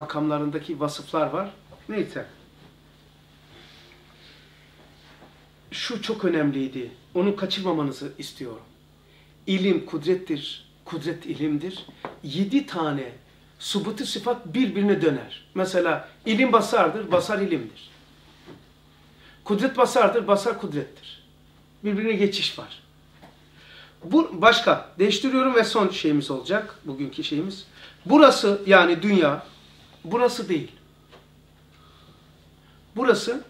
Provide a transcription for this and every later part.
makamlarındaki vasıflar var. Neyse. Şu çok önemliydi. Onu kaçırmamanızı istiyorum. İlim kudrettir, kudret ilimdir. Yedi tane subutu sıfat birbirine döner. Mesela ilim basardır, basar ilimdir. Kudret basardır, basar kudrettir. Birbirine geçiş var. Bu başka. Değiştiriyorum ve son şeyimiz olacak. Bugünkü şeyimiz. Burası yani dünya burası değil. Burası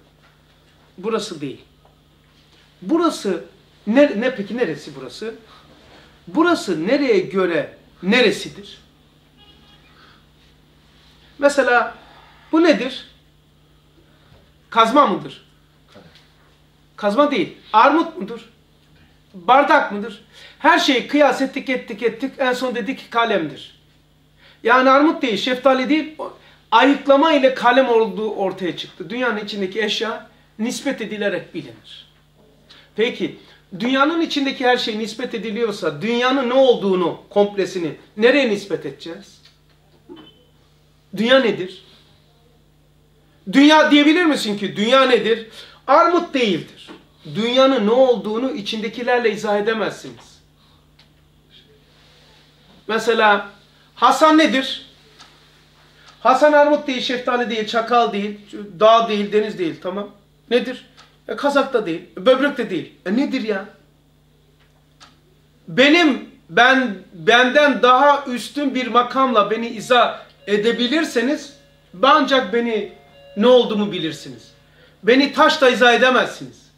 burası değil. Burası ne, ne peki neresi burası? Burası nereye göre neresidir? Mesela bu nedir? Kazma mıdır? Kazma değil. Armut mudur? Bardak mıdır? Her şeyi kıyas ettik ettik ettik en son dedik kalemdir. Yani armut değil, şeftali değil, ayıklama ile kalem olduğu ortaya çıktı. Dünyanın içindeki eşya nispet edilerek bilinir. Peki, dünyanın içindeki her şey nispet ediliyorsa, dünyanın ne olduğunu, komplesini nereye nispet edeceğiz? Dünya nedir? Dünya diyebilir misin ki dünya nedir? Armut değildir. Dünyanın ne olduğunu içindekilerle izah edemezsiniz. Mesela Hasan nedir? Hasan armut değil, şeftali değil, çakal değil, dağ değil, deniz değil. Tamam. Nedir? E, kazak da değil, böbrek de değil. E, nedir ya? Benim, ben benden daha üstün bir makamla beni izah edebilirseniz ancak beni ne olduğumu bilirsiniz. Beni taşla izah edemezsiniz.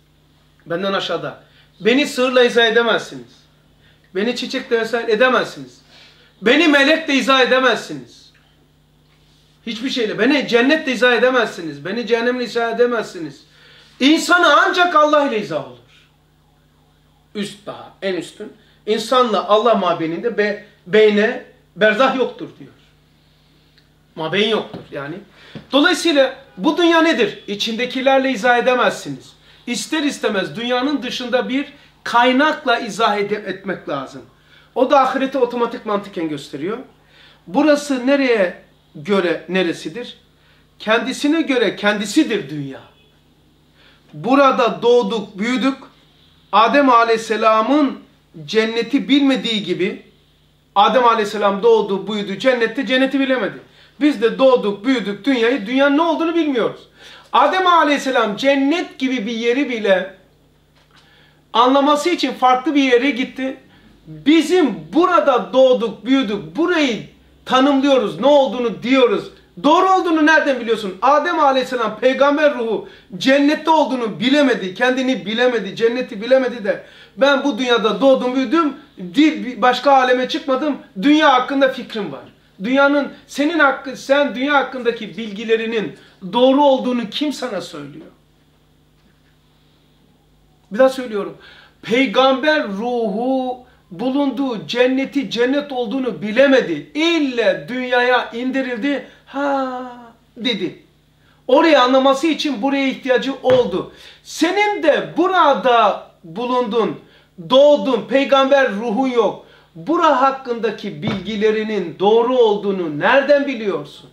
Benden aşağıda. Beni sığırla izah edemezsiniz. Beni çiçekle izah edemezsiniz. Beni melekle izah edemezsiniz. Hiçbir şeyle. Beni cennetle izah edemezsiniz. Beni cehennemle izah edemezsiniz. İnsanı ancak Allah ile izah olur. Üst daha, en üstün. İnsanla Allah mabeyinde be, beyne berzah yoktur diyor. Mabeyin yoktur yani. Dolayısıyla bu dünya nedir? İçindekilerle izah edemezsiniz. İster istemez dünyanın dışında bir kaynakla izah etmek lazım. O da ahireti otomatik mantıken gösteriyor. Burası nereye göre neresidir? Kendisine göre kendisidir dünya. Burada doğduk, büyüdük. Adem Aleyhisselam'ın cenneti bilmediği gibi Adem Aleyhisselam doğdu, büyüdü, cennette cenneti bilemedi. Biz de doğduk, büyüdük dünyayı, dünyanın ne olduğunu bilmiyoruz. Adem Aleyhisselam cennet gibi bir yeri bile anlaması için farklı bir yere gitti. Bizim burada doğduk, büyüdük, burayı tanımlıyoruz, ne olduğunu diyoruz. Doğru olduğunu nereden biliyorsun? Adem Aleyhisselam peygamber ruhu cennette olduğunu bilemedi, kendini bilemedi, cenneti bilemedi de ben bu dünyada doğdum, büyüdüm, başka aleme çıkmadım, dünya hakkında fikrim var. Dünyanın senin hakkı, sen dünya hakkındaki bilgilerinin doğru olduğunu kim sana söylüyor? Bir daha söylüyorum. Peygamber ruhu bulunduğu cenneti cennet olduğunu bilemedi. İlle dünyaya indirildi. Ha dedi. Orayı anlaması için buraya ihtiyacı oldu. Senin de burada bulundun, doğdun, peygamber ruhu yok. Bura hakkındaki bilgilerinin doğru olduğunu nereden biliyorsun?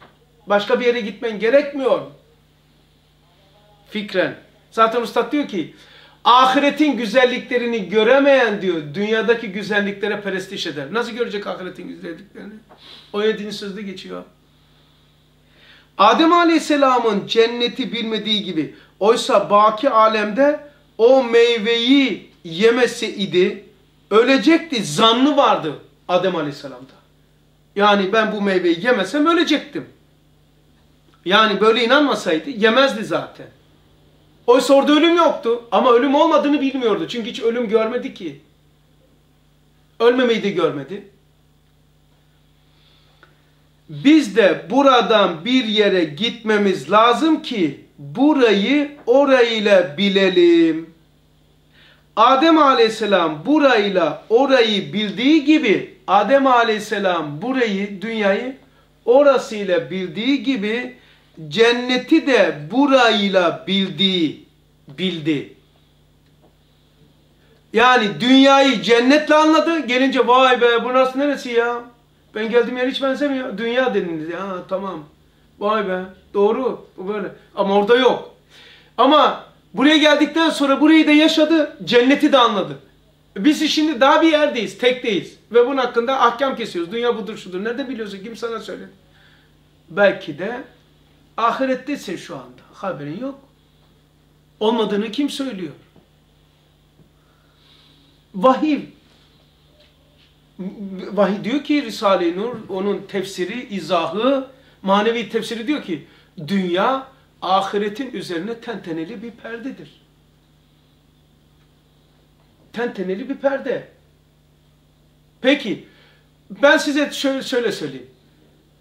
Başka bir yere gitmen gerekmiyor. Fikren. Zaten Ustad diyor ki ahiretin güzelliklerini göremeyen diyor dünyadaki güzelliklere perestiş eder. Nasıl görecek ahiretin güzelliklerini? O yediğin sözde geçiyor. Adem Aleyhisselam'ın cenneti bilmediği gibi oysa baki alemde o meyveyi yemesi idi ölecekti zannı vardı Adem Aleyhisselam'da. Yani ben bu meyveyi yemesem ölecektim. Yani böyle inanmasaydı yemezdi zaten. Oysa orada ölüm yoktu ama ölüm olmadığını bilmiyordu. Çünkü hiç ölüm görmedi ki. Ölmemeyi de görmedi. Biz de buradan bir yere gitmemiz lazım ki burayı orayla bilelim. Adem aleyhisselam burayla orayı bildiği gibi Adem aleyhisselam burayı, dünyayı orasıyla bildiği gibi cenneti de burayla bildiği, bildi. Yani dünyayı cennetle anladı. Gelince vay be bu neresi ya? Ben geldiğim yer hiç benzemiyor. Dünya dediniz ya tamam. Vay be doğru bu böyle. Ama orada yok. Ama buraya geldikten sonra burayı da yaşadı. Cenneti de anladı. Biz şimdi daha bir yerdeyiz. Tekteyiz. Ve bunun hakkında ahkam kesiyoruz. Dünya budur şudur. Nerede biliyorsun? Kim sana söyledi? Belki de ahirettesin şu anda. Haberin yok. Olmadığını kim söylüyor? Vahiy. Vahiy diyor ki Risale-i Nur, onun tefsiri, izahı, manevi tefsiri diyor ki dünya ahiretin üzerine tenteneli bir perdedir. Tenteneli bir perde. Peki ben size şöyle, şöyle söyleyeyim.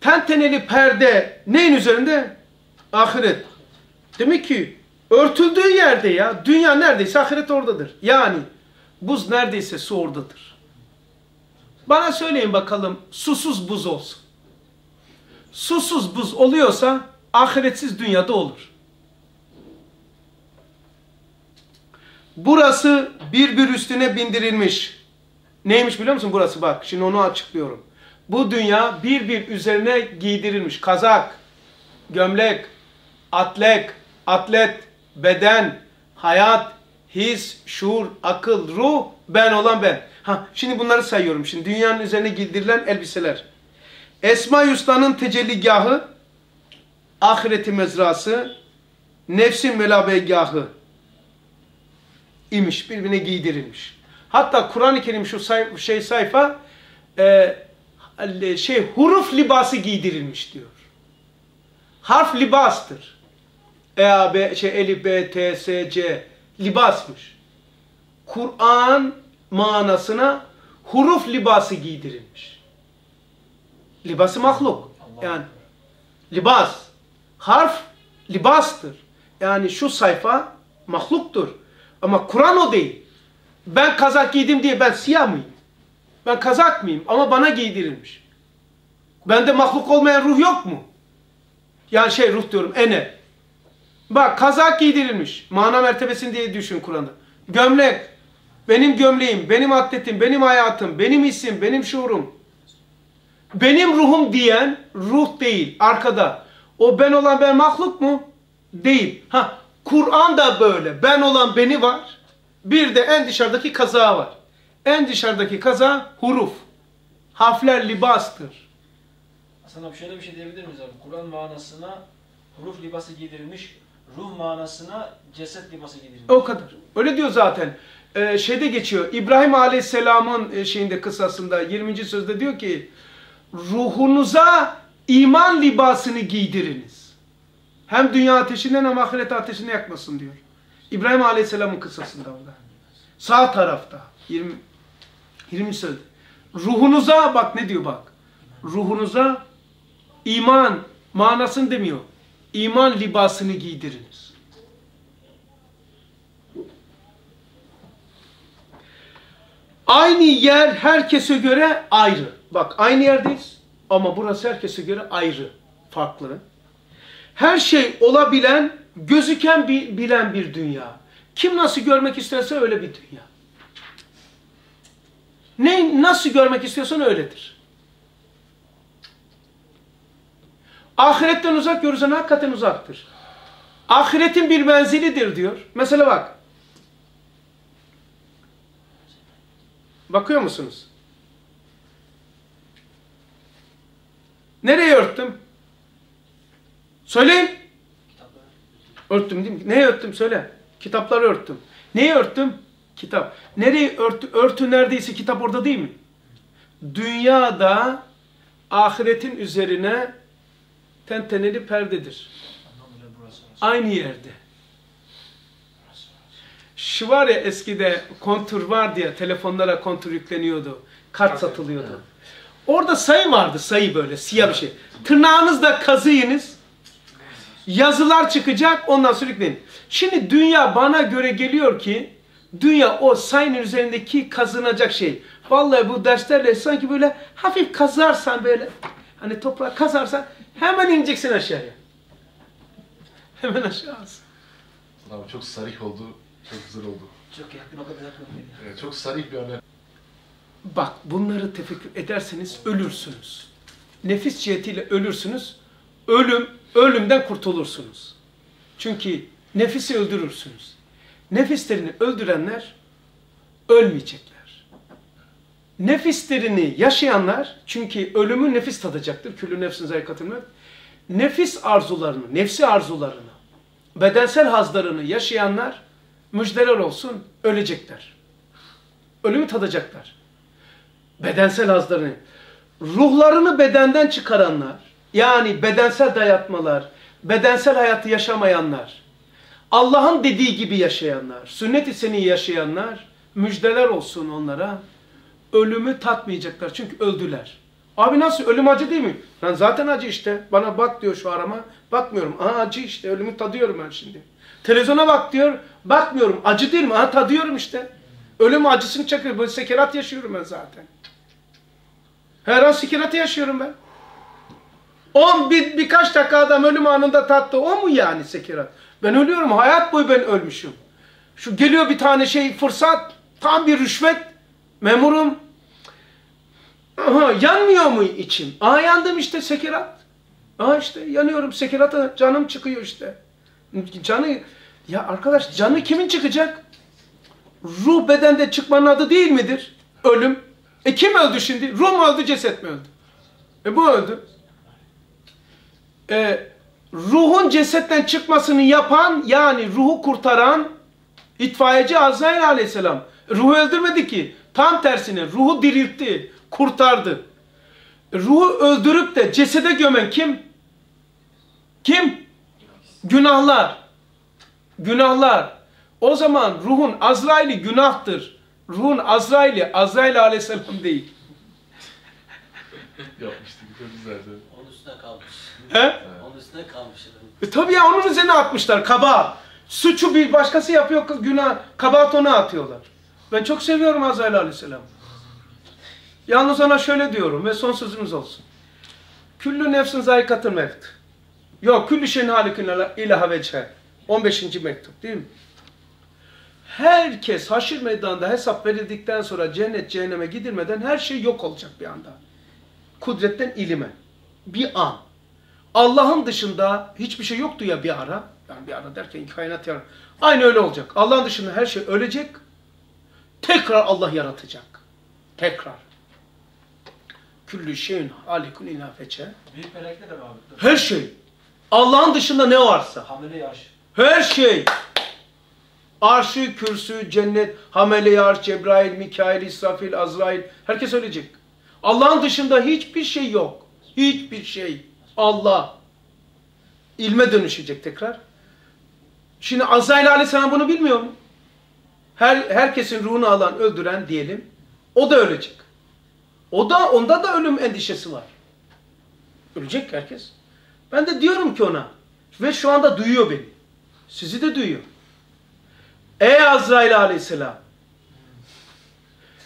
Tenteneli perde neyin üzerinde? Ahiret. Demek ki örtüldüğü yerde ya dünya neredeyse ahiret oradadır. Yani buz neredeyse su oradadır. Bana söyleyin bakalım susuz buz olsun. Susuz buz oluyorsa ahiretsiz dünyada olur. Burası bir bir üstüne bindirilmiş. Neymiş biliyor musun burası bak şimdi onu açıklıyorum. Bu dünya bir bir üzerine giydirilmiş. Kazak, gömlek, atlek, atlet, beden, hayat, his, şuur, akıl, ruh, ben olan ben. Ha, şimdi bunları sayıyorum. Şimdi dünyanın üzerine giydirilen elbiseler. Esma Yusta'nın tecelligahı, ahireti mezrası, nefsin melabegahı imiş. Birbirine giydirilmiş. Hatta Kur'an-ı Kerim şu say şey sayfa e, şey huruf libası giydirilmiş diyor. Harf libastır. E, A, B, şey, Elif, B, T, S, C libasmış. Kur'an manasına huruf libası giydirilmiş. Libası mahluk. Yani libas. Harf libastır. Yani şu sayfa mahluktur. Ama Kur'an o değil. Ben kazak giydim diye ben siyah mıyım? Ben kazak mıyım? Ama bana giydirilmiş. Bende mahluk olmayan ruh yok mu? Yani şey ruh diyorum ene. Bak kazak giydirilmiş. Mana mertebesini diye düşün Kur'an'da. Gömlek. Benim gömleğim, benim atletim, benim hayatım, benim isim, benim şuurum. Benim ruhum diyen ruh değil arkada. O ben olan ben mahluk mu? Değil. Ha Kur'an da böyle. Ben olan beni var. Bir de en dışarıdaki kaza var. En dışarıdaki kaza huruf. Harfler libastır. Sana şöyle bir şey diyebilir miyiz abi? Kur'an manasına huruf libası giydirilmiş, ruh manasına ceset libası giydirilmiş. O kadar. Öyle diyor zaten. Ee, şeyde geçiyor. İbrahim Aleyhisselam'ın e, şeyinde kısasında 20. sözde diyor ki ruhunuza iman libasını giydiriniz. Hem dünya ateşinden hem ahiret ateşini yakmasın diyor. İbrahim Aleyhisselam'ın kıssasında orada. Sağ tarafta. 20, 20 sözde. Ruhunuza bak ne diyor bak. Ruhunuza iman manasını demiyor. İman libasını giydiriniz. Aynı yer herkese göre ayrı. Bak aynı yerdeyiz ama burası herkese göre ayrı, farklı. Her şey olabilen, gözüken bilen bir dünya. Kim nasıl görmek isterse öyle bir dünya. Ne nasıl görmek istiyorsan öyledir. Ahiretten uzak görürsen hakikaten uzaktır. Ahiretin bir menzilidir diyor. Mesela bak. Bakıyor musunuz? Nereye örttüm? Söyleyin. Örttüm değil mi? Neye örttüm söyle. Kitapları örttüm. Neyi örttüm? Kitap. Nereye örtü? Örtü neredeyse kitap orada değil mi? Dünyada ahiretin üzerine tenteneli perdedir. Aynı yerde. Şu var ya eskide kontur var diye telefonlara kontur yükleniyordu. Kart satılıyordu. Orada sayı vardı sayı böyle siyah bir şey. Tırnağınızla kazıyınız. Yazılar çıkacak ondan sürükleyin. Şimdi dünya bana göre geliyor ki dünya o sayının üzerindeki kazınacak şey. Vallahi bu derslerle sanki böyle hafif kazarsan böyle hani toprağa kazarsan hemen ineceksin aşağıya. Hemen aşağısı. Abi çok sarih oldu. Çok güzel oldu. Çok yakın o kadar yakın. Evet, çok sarih bir örnek. Bak bunları tefekkür ederseniz ölürsünüz. Nefis cihetiyle ölürsünüz. Ölüm ölümden kurtulursunuz. Çünkü nefisi öldürürsünüz. Nefislerini öldürenler ölmeyecekler. Nefislerini yaşayanlar çünkü ölümü nefis tadacaktır. Küllü nefsin zayikatın mevt. Nefis arzularını, nefsi arzularını, bedensel hazlarını yaşayanlar müjdeler olsun ölecekler. Ölümü tadacaklar. Bedensel hazlarını. Ruhlarını bedenden çıkaranlar, yani bedensel dayatmalar, bedensel hayatı yaşamayanlar, Allah'ın dediği gibi yaşayanlar, sünnet-i seni yaşayanlar, müjdeler olsun onlara. Ölümü tatmayacaklar çünkü öldüler. Abi nasıl ölüm acı değil mi? Ben zaten acı işte. Bana bak diyor şu arama. Bakmıyorum. Aa acı işte. Ölümü tadıyorum ben şimdi. Televizyona bak diyor. Bakmıyorum. Acı değil mi? Aa tadıyorum işte. Ölüm acısını çekiyor. Böyle sekerat yaşıyorum ben zaten. Her an sekeratı yaşıyorum ben. On bir, birkaç dakika adam ölüm anında tattı. O mu yani sekerat? Ben ölüyorum. Hayat boyu ben ölmüşüm. Şu geliyor bir tane şey fırsat. Tam bir rüşvet. Memurum. Aha, yanmıyor mu içim? Aa yandım işte sekerat. Aa işte yanıyorum sekerata canım çıkıyor işte. Canı ya arkadaş canı kimin çıkacak? Ruh bedende çıkmanın adı değil midir? Ölüm. E kim öldü şimdi? Ruh mu öldü ceset mi öldü? E bu öldü. E, ruhun cesetten çıkmasını yapan yani ruhu kurtaran itfaiyeci Azrail aleyhisselam. Ruhu öldürmedi ki. Tam tersine ruhu diriltti, kurtardı. Ruhu öldürüp de cesede gömen kim? Kim? Günahlar. Günahlar. O zaman ruhun Azrail'i günahtır. Ruhun Azrail'i Azrail aleyhisselam değil. Yapmıştık çok güzeldi. Onun üstüne kalmış. He? Onun üstüne kalmış. E tabii ya onun üzerine atmışlar kaba. Suçu bir başkası yapıyor günah. Kabahat ona atıyorlar. Ben çok seviyorum Azrail aleyhisselam. Yalnız ona şöyle diyorum ve son sözümüz olsun. Küllü nefsin zayikatın mevt. Yok küllü şeyin halikün ilaha veçhe. 15. mektup değil mi? Herkes haşir meydanında hesap verildikten sonra cennet cehenneme gidilmeden her şey yok olacak bir anda. Kudretten ilime. Bir an. Allah'ın dışında hiçbir şey yoktu ya bir ara. Yani bir ara derken kainat yarar. Aynı öyle olacak. Allah'ın dışında her şey ölecek. Tekrar Allah yaratacak. Tekrar. Küllü şeyin halikun inafeçe. Büyük melekler de var. Her şey. Allah'ın dışında ne varsa. Hamile yaş. Her şey. Arşı, kürsü, cennet, hamele arş, Cebrail, Mikail, İsrafil, Azrail. Herkes ölecek. Allah'ın dışında hiçbir şey yok. Hiçbir şey. Allah. İlme dönüşecek tekrar. Şimdi Azrail aleyhisselam bunu bilmiyor mu? Her, herkesin ruhunu alan, öldüren diyelim. O da ölecek. O da, onda da ölüm endişesi var. Ölecek herkes. Ben de diyorum ki ona ve şu anda duyuyor beni. Sizi de duyuyor. Ey Azrail aleyhisselam.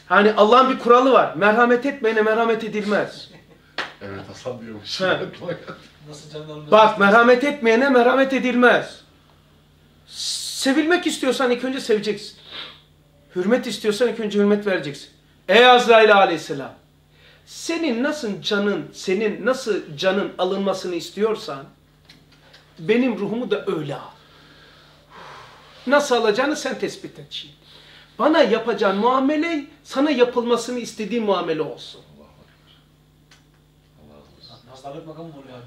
Hani Allah'ın bir kuralı var. Merhamet etmeyene merhamet edilmez. Evet Hasan diyormuş. Bak merhamet etmeyene merhamet edilmez. Sevilmek istiyorsan ilk önce seveceksin. Hürmet istiyorsan ilk önce hürmet vereceksin. Ey Azrail aleyhisselam. Senin nasıl canın, senin nasıl canın alınmasını istiyorsan benim ruhumu da öyle al. Nasıl alacağını sen tespit et şimdi. Bana yapacağın muamele sana yapılmasını istediğin muamele olsun.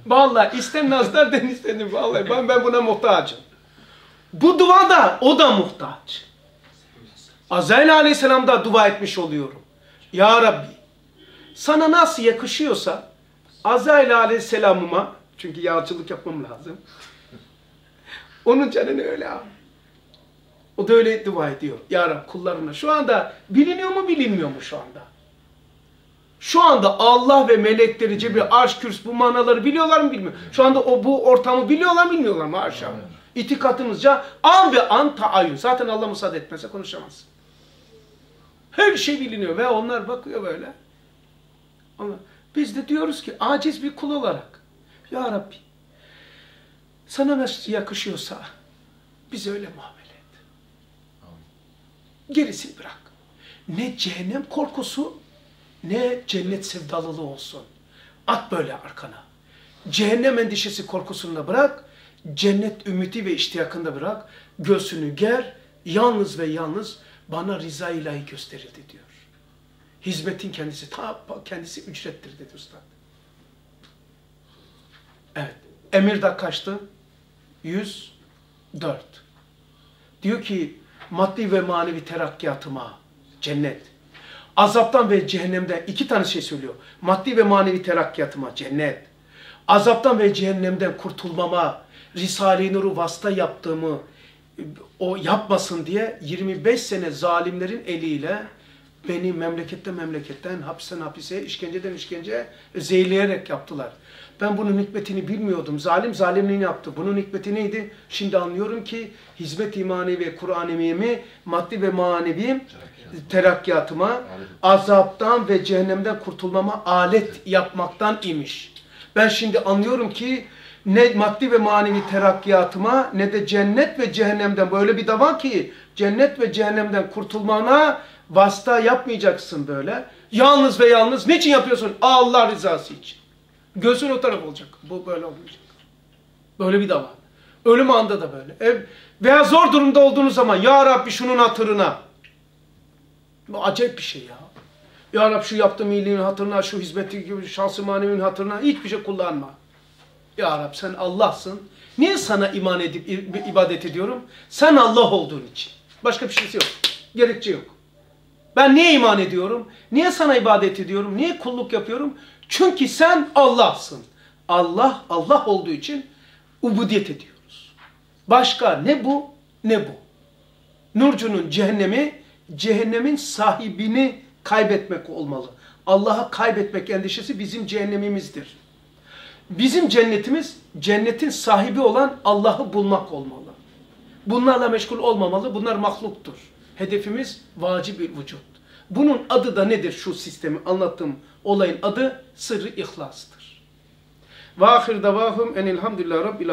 Vallahi istem nazlar den istedim vallahi ben ben buna muhtacım. Bu dua da o da muhtaç. Azrail aleyhisselam da dua etmiş oluyorum. Ya Rabbi sana nasıl yakışıyorsa Azrail aleyhisselamıma çünkü yağcılık yapmam lazım. Onun canını öyle al. O da öyle dua ediyor. Ya Rab kullarına. Şu anda biliniyor mu bilinmiyor mu şu anda? Şu anda Allah ve melekleri Cebrail, arş, kürs bu manaları biliyorlar mı bilmiyor. Şu anda o bu ortamı biliyorlar mı bilmiyorlar mı aşağı. İtikatımızca an ve an taayyün. Zaten Allah müsaade etmese konuşamaz. Her şey biliniyor ve onlar bakıyor böyle. Ama biz de diyoruz ki aciz bir kul olarak Ya Rabbi sana nasıl yakışıyorsa bize öyle muamele et. Gerisini bırak. Ne cehennem korkusu ne cennet sevdalılığı olsun. At böyle arkana. Cehennem endişesi korkusunu da bırak. Cennet ümidi ve iştiyakını da bırak. Göğsünü ger. Yalnız ve yalnız bana rıza ilahi gösterildi diyor. Hizmetin kendisi, ta kendisi ücrettir dedi Üstad. Evet. Emir de kaçtı? 104. Diyor ki maddi ve manevi terakkiyatıma cennet. Azaptan ve cehennemden iki tane şey söylüyor. Maddi ve manevi terakkiyatıma cennet. Azaptan ve cehennemden kurtulmama, Risale-i Nur'u vasıta yaptığımı o yapmasın diye 25 sene zalimlerin eliyle beni memleketten memleketten, hapisten hapise, işkenceden işkenceye zehirleyerek yaptılar. Ben bunun hikmetini bilmiyordum. Zalim zalimliğini yaptı. Bunun hikmeti neydi? Şimdi anlıyorum ki hizmet imani ve Kur'an-ı maddi ve manevi terakkiyatıma, azaptan ve cehennemden kurtulmama alet yapmaktan imiş. Ben şimdi anlıyorum ki ne maddi ve manevi terakkiyatıma ne de cennet ve cehennemden böyle bir dava ki cennet ve cehennemden kurtulmana vasıta yapmayacaksın böyle. Yalnız ve yalnız niçin yapıyorsun? Allah rızası için. Gözün o taraf olacak. Bu böyle olmayacak. Böyle bir dava. Ölüm anda da böyle. E, veya zor durumda olduğunuz zaman Ya Rabbi şunun hatırına. Bu acayip bir şey ya. Ya Rabbi şu yaptığım iyiliğin hatırına, şu hizmeti gibi şansı manevinin hatırına hiçbir şey kullanma. Ya Rabbi sen Allah'sın. Niye sana iman edip ibadet ediyorum? Sen Allah olduğun için. Başka bir şeysi yok. Gerekçe yok. Ben niye iman ediyorum? Niye sana ibadet ediyorum? Niye kulluk yapıyorum? Çünkü sen Allah'sın. Allah, Allah olduğu için ubudiyet ediyoruz. Başka ne bu ne bu. Nurcunun cehennemi, cehennemin sahibini kaybetmek olmalı. Allah'ı kaybetmek endişesi bizim cehennemimizdir. Bizim cennetimiz, cennetin sahibi olan Allah'ı bulmak olmalı. Bunlarla meşgul olmamalı, bunlar mahluktur. Hedefimiz vacib bir vücut. Bunun adı da nedir şu sistemi anlattığım olayın adı sırrı ihlastır. Ve ahir davahum enilhamdülillah rabbil